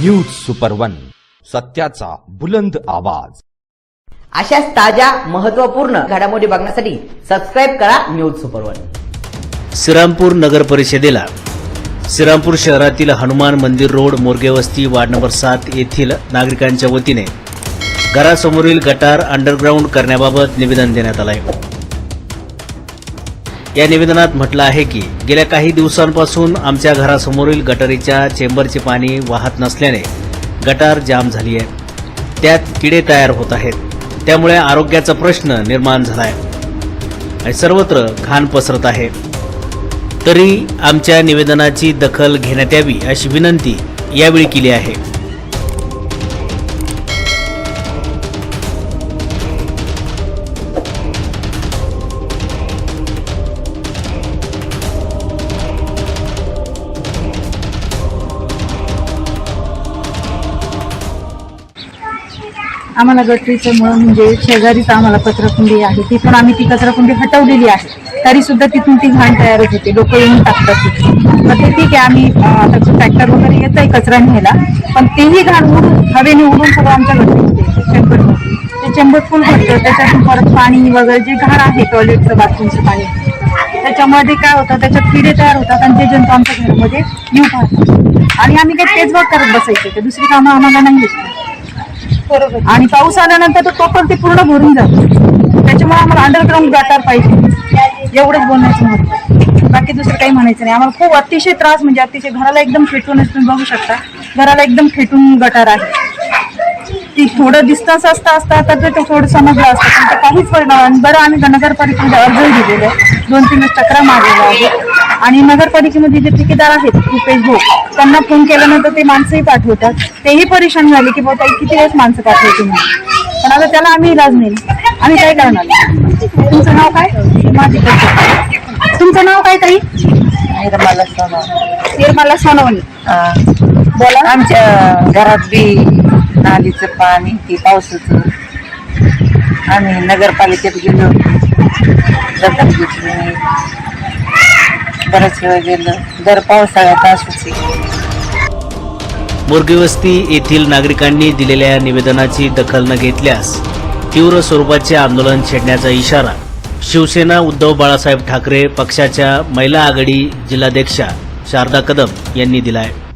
News super one सत्याचा बुलंद आवाज. अशाच ताज्या महत्त्वपूर्ण घडामोडी बघण्यासाठी सबस्क्राईब करा न्यूज सुपर वन श्रीरामपूर नगर परिषदेला श्रीरामपूर शहरातील हनुमान मंदिर रोड मोरगे वस्ती वार्ड नंबर सात येथील नागरिकांच्या वतीने घरासमोरील गटार अंडरग्राऊंड करण्याबाबत निवेदन देण्यात आलं आहे या निवेदनात म्हटलं आहे की गेल्या काही दिवसांपासून आमच्या घरासमोरील गटारीच्या चेंबरचे पाणी वाहत नसल्याने गटार जाम झाली आहे. त्यात किडे तयार होत आहेत. त्यामुळे आरोग्याचा प्रश्न निर्माण झाला आहे आणि सर्वत्र घाण पसरत आहे. तरी आमच्या निवेदनाची दखल घेण्यात यावी अशी विनंती यावेळी केली आहे. आम्हाला गटरीच्यामुळं म्हणजे शेजारीच आम्हाला कचराकुंडी आहे. तिथून आम्ही ती कचराकुंडी हटवलेली आहे. तरी सुद्धा तिथून ती घाण तयार होत होते. लोक येऊन टाकतात तिथे. तर ते ठीक आहे आम्ही आता ट्रॅक्टर वगैरे येत आहे कचरा न्यायला पण तेही घाण उडून हवेने उडून सगळं आमच्या घरी चेंबर ते चेंबर फुल भरतं. त्याच्यातून परत पाणी वगैरे जे घाण आहे टॉयलेटचं बाथरूमचं पाणी. त्याच्यामध्ये काय होतं त्याच्यात किडे तयार होतात आणि ते जंतू आमच्या घरामध्ये येऊ पाहतात आणि आम्ही काय तेच करत बसायचे. ते दुसरी कामं आम्हाला नाही येत आणि पाऊस आल्यानंतर तो टोटल ते पूर्ण भरून जातो. त्याच्यामुळे आम्हाला अंडरग्राऊंड गटार पाहिजे. एवढंच बोलण्याचं महत्त्व बाकी दुसरं काही म्हणायचं नाही. आम्हाला खूप अतिशय त्रास म्हणजे अतिशय घराला एकदम फेटूनच तुम्ही बघू शकता. घराला एकदम फेटून गटार आहे. ती थोडं डिस्टन्स असता असता तर ते थोडं समजलं असतं. पण ते काहीच परिणाम बरं आम्ही नगरपालिकेमध्ये अर्जही दिलेलं आहे. दोन तीन तक्रार मारलेल्या आहेत. आणि नगरपालिकेमध्ये जे ठेकेदार आहेत रुपेश भोग त्यांना फोन केल्यानंतर ते माणसंही पाठवतात. तेही परेशान झाले की बाबा किती वेळेस माणसं पाठवते पण आता त्याला आम्ही इलाज नाही आम्ही काय करणार? तुमचं नाव काय? माझी तुमचं नाव काय ताई? निर्मला सोना निर्मला सोनवणी. बोला. आमच्या घरात बी नालीचं पाणी ते पावसाचं. आम्ही नगरपालिकेत गेलो. दखल घेतली. बऱ्याच वेळा गेलं. दर पावसाळ्यात असंच आहे. मोरगेवस्ती येथील नागरिकांनी दिलेल्या निवेदनाची दखल न घेतल्यास तीव्र स्वरूपाचे आंदोलन छेडण्याचा इशारा शिवसेना उद्धव बाळासाहेब ठाकरे पक्षाच्या महिला आघाडी जिल्हाध्यक्षा शारदा कदम यांनी दिला आहे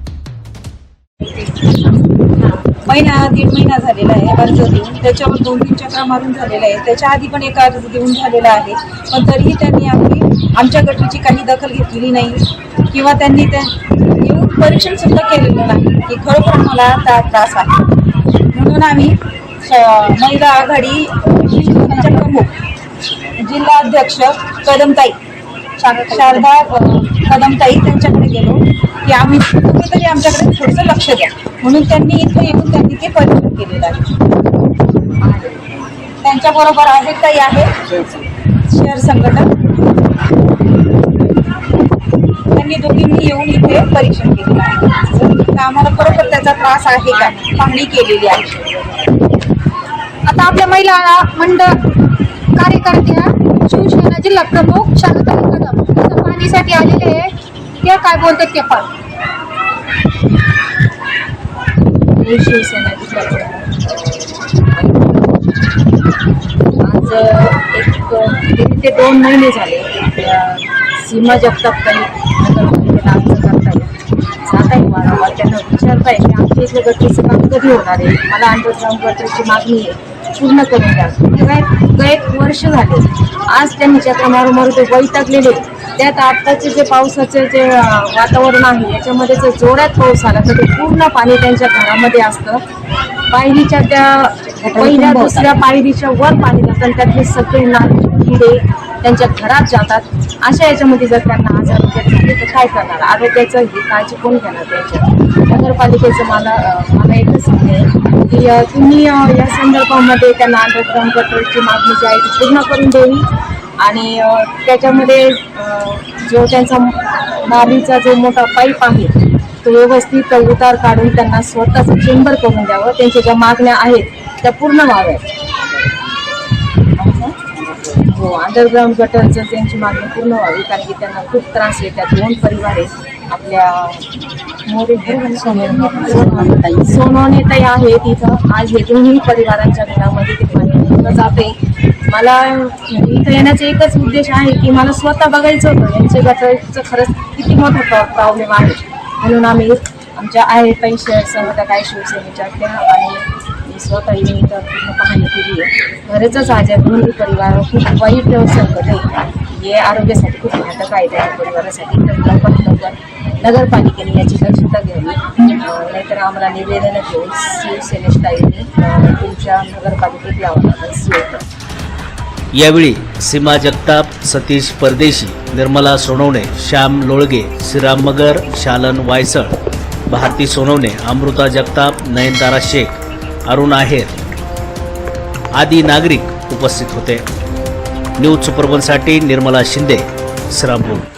महिना दीड महिना झालेला आहे अर्ज देऊन. त्याच्यावर दोन तीन चक्रा मारून झालेला आहे. त्याच्या आधी पण एक अर्ज देऊन झालेला आहे. पण तरीही त्यांनी आपली आमच्या गटरीची काही दखल घेतलेली नाही. किंवा त्यांनी त्या परीक्षण सुद्धा केलेलं नाही. की खरोखर आम्हाला त्या त्रास आहे. म्हणून आम्ही महिला आघाडी प्रमुख जिल्हा अध्यक्ष कदमताई शारदा कदमताई त्यांच्याकडे गेलो. की आम्ही कुठेतरी आमच्याकडे थोडंसं लक्ष द्या. म्हणून त्यांनी इथं येऊन त्यांनी ते परीक्षण केलेलं आहे. त्यांच्याबरोबर आहेत काही आहे. शहर संघटक. त्यांनी दोघींनी येऊन इथे परीक्षण केलेलं आहे. तर आम्हाला खरोखर त्याचा त्रास आहे का? पाहणी केलेली आहे. आता आपल्या महिला मंडळ कार्यकर्त्या शिवसेना जिल्हा प्रमुख शांतता कदम पाहणीसाठी आलेले आहे. त्या काय बोलतात ते पाहू. शिवसेना जिल्हा आज एक दीड ते दोन महिने झाले सीमा अर्ज करताय जाताय वारंवार त्यांना विचारताय की आमच्या इथलं गटरीचं काम कधी होणार आहे? मला अंडरग्राऊंड गटरीची मागणी आहे. पूर्ण करून द्या. गेल्या एक वर्ष झाले. आज त्यांनी चक्र मारू मारू ते वैतागलेले त्यात आत्ताचे जे पावसाचे जे वातावरण आहे याच्यामध्ये जर जोरात पाऊस आला तर ते पूर्ण पाणी त्यांच्या घरामध्ये असतं. पायरीच्या त्या पहिल्या दुसऱ्या पायरीच्या वर पाणी जातं आणि त्यातले सगळे नाले किडे त्यांच्या घरात जातात. अशा याच्यामध्ये जर त्यांना आजार वगैरे झाले तर काय करणार? आरोग्याचं ही काळजी कोण घेणार त्यांच्या नगरपालिकेचं मला मला एकच सांगते की तुम्ही या संदर्भामध्ये त्यांना अंडरग्राऊंड गटरची मागणी जी आहे ती पूर्ण करून द्यावी आणि त्याच्यामध्ये जो त्यांचा नालीचा जो मोठा पाईप आहे तो व्यवस्थित उतार काढून त्यांना स्वतःचं चेंबर करून द्यावं. त्यांच्या ज्या मागण्या आहेत त्या पूर्ण व्हाव्यात. हो अंडरग्राऊंड गटरचं त्यांची मागणी पूर्ण व्हावी कारण की त्यांना खूप त्रास येतात दोन परिवार आहेत. आपल्या सोनवणे ताई. आहे तिथं आज हे दोन्ही परिवारांच्या घरामध्ये ते पाणी जाते. मला इथं येण्याचा एकच उद्देश आहे की मला स्वतः बघायचं होतं. यांच्या गटाचं खरंच किती मोठा प्रॉब्लेम आहे. म्हणून आम्ही आमच्या आहे पैसे शहर संघटक आहे शिवसेनेच्या त्या आणि मी स्वतः पूर्ण पाहणी केली आहे खरंच आज या दोन्ही परिवार खूप वाईट संकट आहे हे आरोग्यासाठी खूप घातक आहे त्या परिवारासाठी. तर लवकर लवकर नगरपालिकेने याची दक्षता घ्यावी. नाहीतर आम्हाला निवेदन घेऊन शिवसेनेस्टाईलने तुमच्या नगरपालिकेत यावं लागेल यावेळी सीमा जगताप सतीश परदेशी निर्मला सोनवणे श्याम लोळगे श्रीराम मगर शालन वायसळ भारती सोनवणे अमृता जगताप नयनतारा शेख अरुण आहेर. आदी नागरिक उपस्थित होते. न्यूज सुपरबनसाठी निर्मला शिंदे श्रामपूर